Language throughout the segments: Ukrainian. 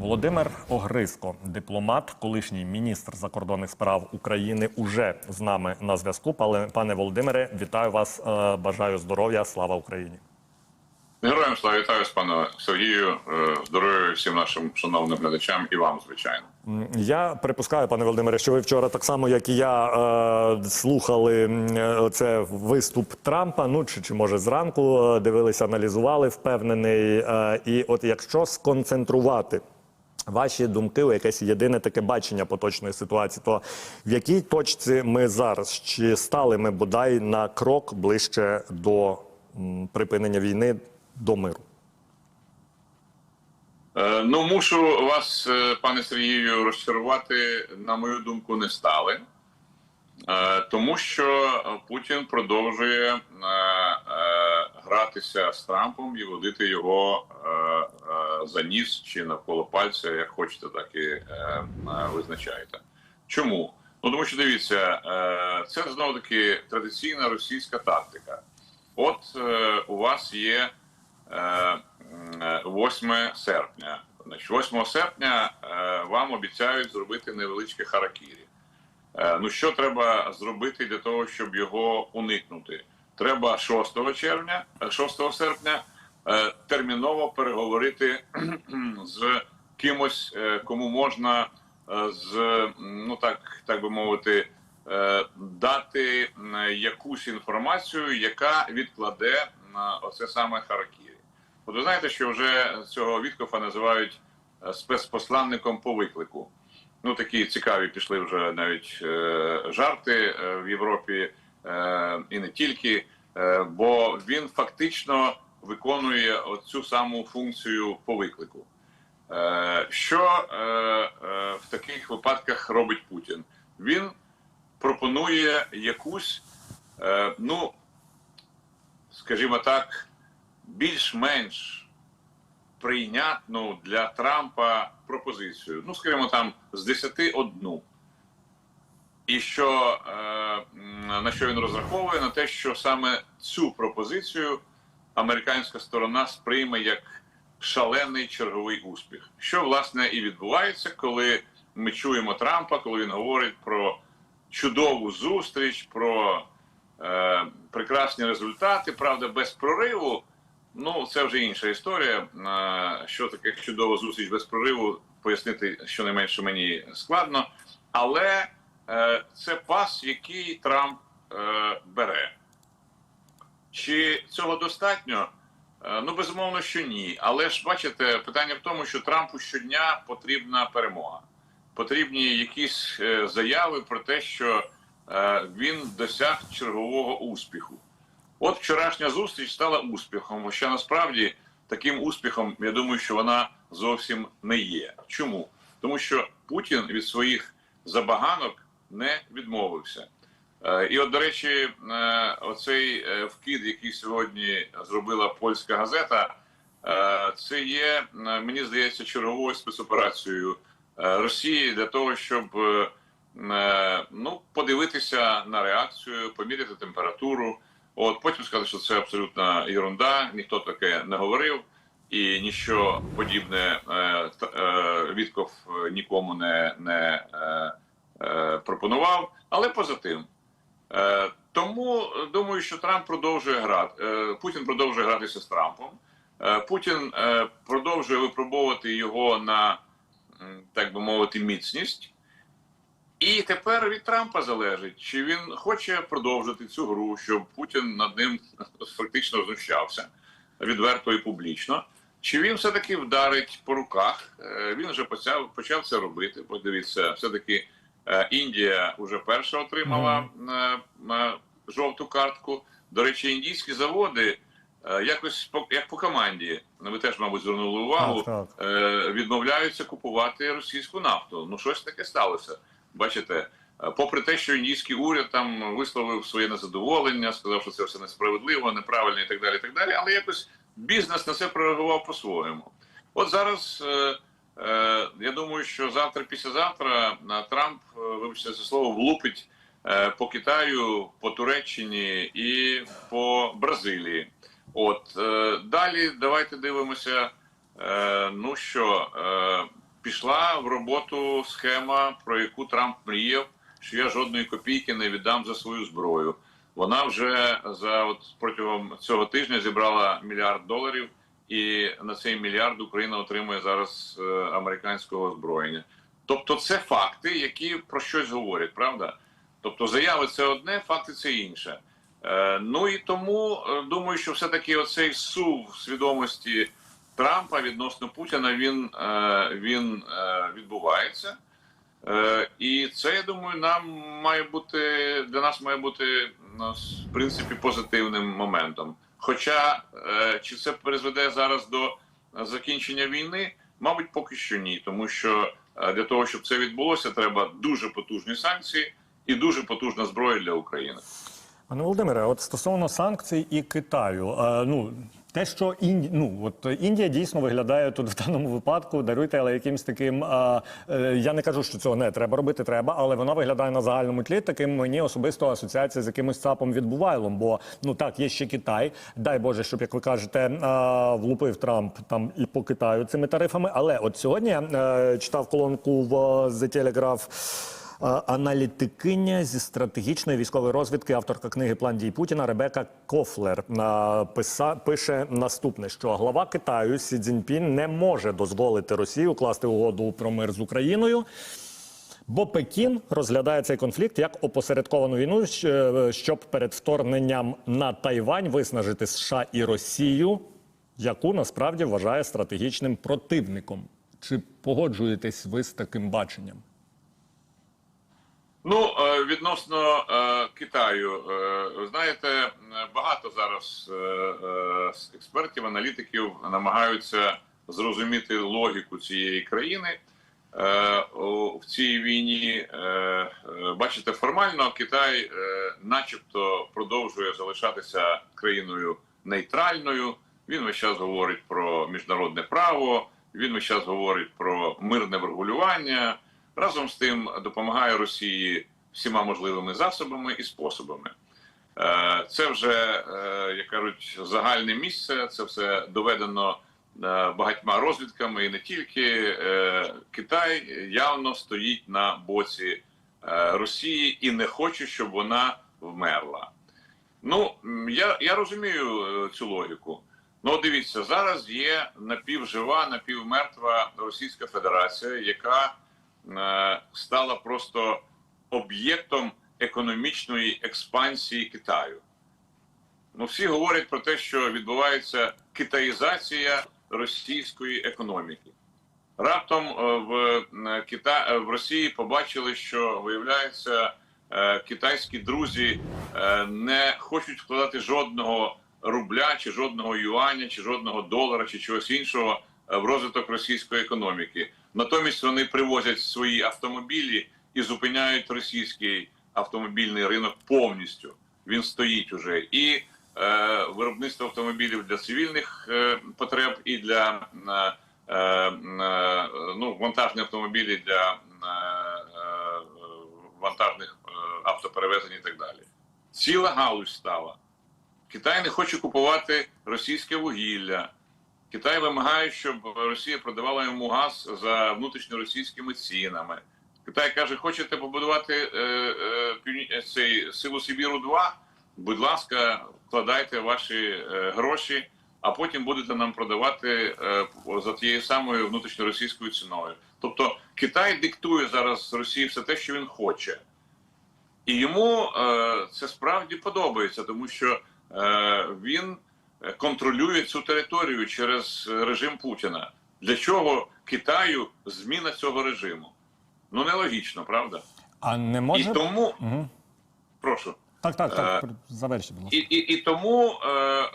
Володимир Огриско, дипломат, колишній міністр закордонних справ України, уже з нами на зв'язку. Пане, пане Володимире, вітаю вас. е, Бажаю здоров'я. Слава Україні. Героям слава вітаю вас, пане Сергію. Е, Здоров'я всім нашим шановним глядачам і вам, звичайно. Я припускаю, пане Володимире, що ви вчора так само, як і я, е, слухали це виступ Трампа. Ну чи, чи може зранку дивилися, аналізували, впевнений. І от якщо сконцентрувати. Ваші думки, якесь єдине таке бачення поточної ситуації, то в якій точці ми зараз? Чи стали ми бодай на крок ближче до припинення війни, до миру? Е, Ну, мушу вас, е, пане Сергію, розчарувати, на мою думку, не стали. Е, Тому що Путін продовжує гратися з Трампом і водити його за ніс чи навколо пальця, як хочете, так і е, визначаєте. Чому? Ну тому що дивіться, е, це знову таки традиційна російська тактика. От е, у вас є е, е, 8 серпня. Значить, 8 серпня вам обіцяють зробити невеличке харакірі. Ну що треба зробити для того, щоб його уникнути? Треба 6 червня, е, 6 серпня терміново переговорити з кимось, е, кому можна е, з ну так, так би мовити, е, дати якусь інформацію, яка відкладе на оце саме Харакірі. От ви знаєте, що вже цього Віткофа називають е, спецпосланником по виклику. Ну такі цікаві пішли вже навіть е, жарти е, в Європі е, і не тільки, е, бо він фактично виконує цю саму функцію по виклику. Е, що е, е, в таких випадках робить Путін? Він пропонує якусь, ну скажімо так, більш-менш прийнятну для Трампа пропозицію. Ну, скажімо, там з 10 одну. І що на що він розраховує? На те, що саме цю пропозицію американська сторона сприйме як шалений черговий успіх. Що власне і відбувається, коли ми чуємо Трампа, коли він говорить про чудову зустріч, про е, прекрасні результати, правда, без прориву. Ну, це вже інша історія. Е, Що таке чудова зустріч без прориву, пояснити щонайменше мені складно. Але е, це пас, який Трамп е, бере. Чи цього достатньо? Е, Ну, безумовно, що ні. Але ж бачите, питання в тому, що Трампу щодня потрібна перемога. Потрібні якісь е, заяви про те, що е, він досяг чергового успіху. От вчорашня зустріч стала успіхом, хоча насправді таким успіхом, я думаю, що вона зовсім не є. Чому? Тому що Путін від своїх забаганок не відмовився. Е, І от, до речі, е, оцей е, вкид, який сьогодні зробила польська газета, це є, мені здається, черговою спецоперацією Росії для того, щоб ну, подивитися на реакцію, поміряти температуру. От потім сказати, що це абсолютна ерунда, ніхто таке не говорив, і ніщо подібне Вітков нікому не, не пропонував. Але поза тим. Е, тому е, думаю, що Трамп продовжує грати. Е, Путін продовжує гратися з Трампом. Путін продовжує випробовувати його на, так би мовити, міцність. І тепер від Трампа залежить, чи він хоче продовжити цю гру, щоб Путін над ним фактично знущався відверто і публічно. Чи він все-таки вдарить по руках? Він вже почав, почав це робити. Подивіться, все-таки е, Індія вже перша отримала е, е, жовту картку. До речі, індійські заводи е, якось по як по команді. Ви теж, мабуть, звернули увагу. Так, так. е, відмовляються купувати російську нафту. Ну щось таке сталося. Бачите, е, попри те, що індійський уряд там висловив своє незадоволення, сказав, що це все несправедливо, неправильно і так далі. і так далі. Але якось бізнес на це прореагував по-своєму. От зараз е, е, я думаю, що завтра, післязавтра е, Трамп, е, вибачте за слово, влупить е, по Китаю, по Туреччині і по Бразилії. От е, далі давайте дивимося. Е, ну що, е, пішла в роботу схема, про яку Трамп мріяв, що я жодної копійки не віддам за свою зброю. Вона вже за от протягом цього тижня зібрала мільярд доларів, і на цей мільярд Україна отримує зараз е, американського озброєння. Тобто, це факти, які про щось говорять, правда? Тобто, заяви це одне, факти це інше. Е, ну і тому е, думаю, що все-таки оцей сув свідомості Трампа відносно Путіна він, він відбувається. І це, я думаю, нам має бути для нас має бути в принципі позитивним моментом. Хоча е, чи це призведе зараз до закінчення війни? Мабуть, поки що ні, тому що е, для того, щоб це відбулося, треба дуже потужні санкції і дуже потужна зброя для України. Пане Володимире, от стосовно санкцій і Китаю, е, ну те, що Інді... ну, от Індія дійсно виглядає тут в даному випадку, даруйте, але якимсь таким. е, е, я не кажу, що цього не треба робити, треба, але вона виглядає на загальному тлі таким мені особисто асоціація з якимось цапом відбувайлом. Бо ну так, є ще Китай. Дай Боже, щоб як ви кажете, е, влупив Трамп там і по Китаю цими тарифами. Але от сьогодні я е, читав колонку в The Telegraph, Е, Аналітикиня зі стратегічної військової розвідки, авторка книги План дій Путіна Ребека Кофлер е, писа- пише наступне: що глава Китаю Сі Цзіньпін не може дозволити Росії укласти угоду про мир з Україною. Бо Пекін розглядає цей конфлікт як опосередковану війну, щоб перед вторгненням на Тайвань виснажити США і Росію, яку насправді вважає стратегічним противником. Чи погоджуєтесь ви з таким баченням? Ну, е, відносно е, Китаю, е, знаєте, багато зараз експертів, аналітиків намагаються зрозуміти логіку цієї країни в цій війні. Бачите, формально Китай, начебто, продовжує залишатися країною нейтральною. Він весь час говорить про міжнародне право. Він весь час говорить про мирне врегулювання. Разом з тим допомагає Росії всіма можливими засобами і способами. Е, Це вже, е, як кажуть, загальне місце. Це все доведено е, багатьма розвідками, і не тільки Китай явно стоїть на боці Росії і не хоче, щоб вона вмерла. Ну я, я розумію цю логіку. Ну, дивіться, зараз є напівжива, напівмертва Російська Федерація, яка стала просто об'єктом економічної експансії Китаю. Ну, всі говорять про те, що відбувається китаїзація російської економіки. Раптом е, в е, Кита... е, в Росії побачили, що виявляється, е, китайські друзі е, не хочуть вкладати жодного рубля, чи жодного юаня, чи жодного долара, чи чогось іншого е, в розвиток російської економіки. Натомість вони привозять свої автомобілі і зупиняють російський автомобільний ринок повністю. Він стоїть уже і е, виробництво автомобілів для цивільних е, потреб і для е, е, ну, вантажні автомобілі для е, е, вантажних е, автоперевезень і так далі. Ціла галузь стала. Китай не хоче купувати російське вугілля. Китай вимагає, щоб Росія продавала йому газ за внутрішньоросійськими цінами. Китай каже, хочете побудувати е, е, півні- цей силу Сибіру 2 Будь ласка, вкладайте ваші е, гроші, а потім будете нам продавати е, за тією самою внутрішньоросійською ціною. Тобто Китай диктує зараз Росії все те, що він хоче. І йому е, це справді подобається, тому що е, він контролює цю територію через режим Путіна. Для чого Китаю зміна цього режиму? Ну нелогічно, правда? А не І тому Мгм. прошу. так, так, так. Е, Завершіть, будь ласка. І, і, і тому е, е,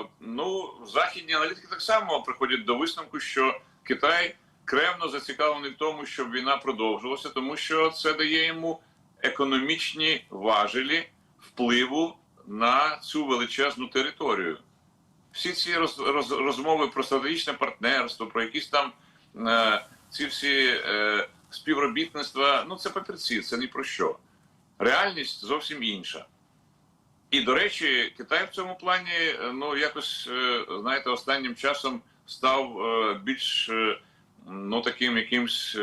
е, ну, західні аналітики так само приходять до висновку, що Китай кремно зацікавлений в тому, щоб війна продовжилася, тому що це дає йому економічні важелі впливу на цю величезну територію. Всі ці роз, роз, розмови про стратегічне партнерство, про якісь там е, ці всі е, співробітництва, ну це папірці, це ні про що. Реальність зовсім інша. І, до речі, Китай в цьому плані, ну якось, е, знаєте, останнім часом став е, більш е, ну таким якимсь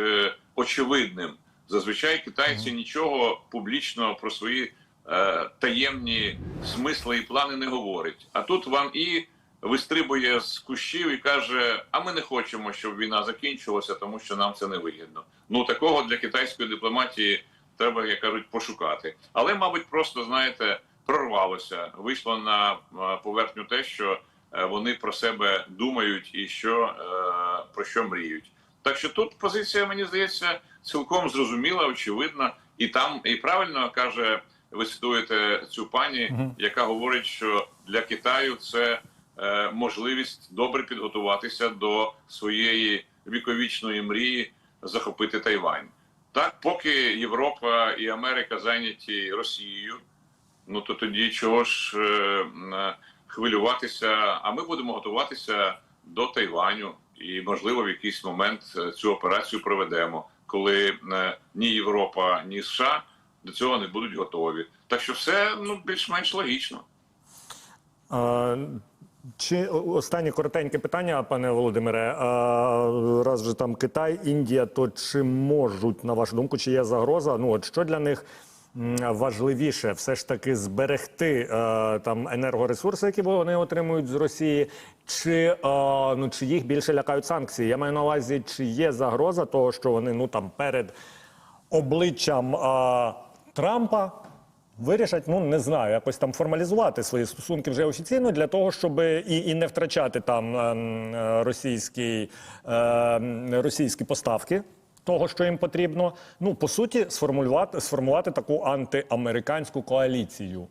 очевидним. Зазвичай китайці нічого публічно про свої е, таємні смисли і плани не говорять. А тут Ван І вистрибує з кущів і каже: А ми не хочемо, щоб війна закінчилася, тому що нам це не вигідно. Ну такого для китайської дипломатії треба, як кажуть, пошукати. Але, мабуть, просто знаєте, прорвалося, вийшло на е, поверхню те, що е, вони про себе думають і що е, про що мріють. Так що тут позиція, мені здається, цілком зрозуміла, очевидна, і там і правильно каже, ви цитуєте цю пані, яка говорить, що для Китаю це можливість добре підготуватися до своєї віковічної мрії захопити Тайвань. Так, поки Європа і Америка зайняті Росією, ну то тоді чого ж е, е, хвилюватися? А ми будемо готуватися до Тайваню, і можливо в якийсь момент е, цю операцію проведемо, коли е, ні Європа, ні США до цього не будуть готові. Так що все ну більш-менш логічно. Чи останнє коротеньке питання, пане Володимире? А, раз же там Китай, Індія, то чи можуть, на вашу думку, чи є загроза? Ну от що для них важливіше, все ж таки зберегти е, там енергоресурси, які вони отримують з Росії, чи, е, ну, чи їх більше лякають санкції? Я маю на увазі, чи є загроза того, що вони ну там перед обличчям е, Трампа вирішать, ну не знаю, якось там формалізувати свої стосунки вже офіційно для того, щоб і, і не втрачати там ем, е, російські, е, російські поставки. Того, що їм потрібно, ну по суті, сформулювати сформувати таку антиамериканську коаліцію.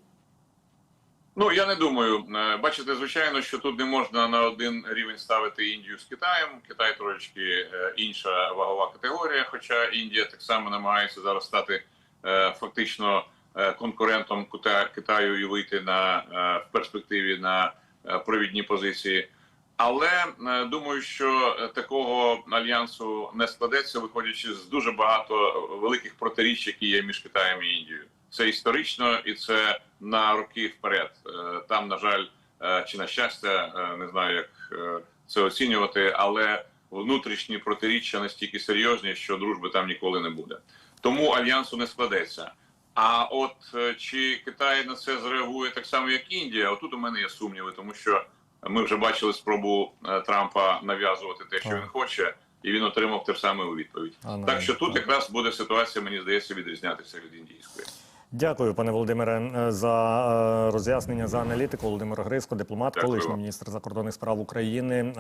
Ну я не думаю. Е, Бачите, звичайно, що тут не можна на один рівень ставити Індію з Китаєм. Китай трошечки е, інша вагова категорія. Хоча Індія так само намагається зараз стати е, фактично е, конкурентом Кита- Китаю і вийти на е, в перспективі на е, провідні позиції. Але е, думаю, що е, такого альянсу не складеться, виходячи з дуже багато великих протиріч, які є між Китаєм і Індією. Це історично і це на роки вперед. Е, Там, на жаль, е, чи на щастя, е, не знаю, як е, це оцінювати, але внутрішні протиріччя настільки серйозні, що дружби там ніколи не буде. Тому альянсу не складеться. А от е, чи Китай на це зреагує так само, як Індія? Отут у мене є сумніви, тому що ми вже бачили спробу е, Трампа нав'язувати те, що він хоче, і він отримав те саме у відповідь. А, так що тут якраз буде ситуація, мені здається, відрізнятися від індійської. Дякую, пане Володимире, е, за роз'яснення за аналітику. Володимир Грицько, дипломат, Дякую колишній міністр закордонних справ України.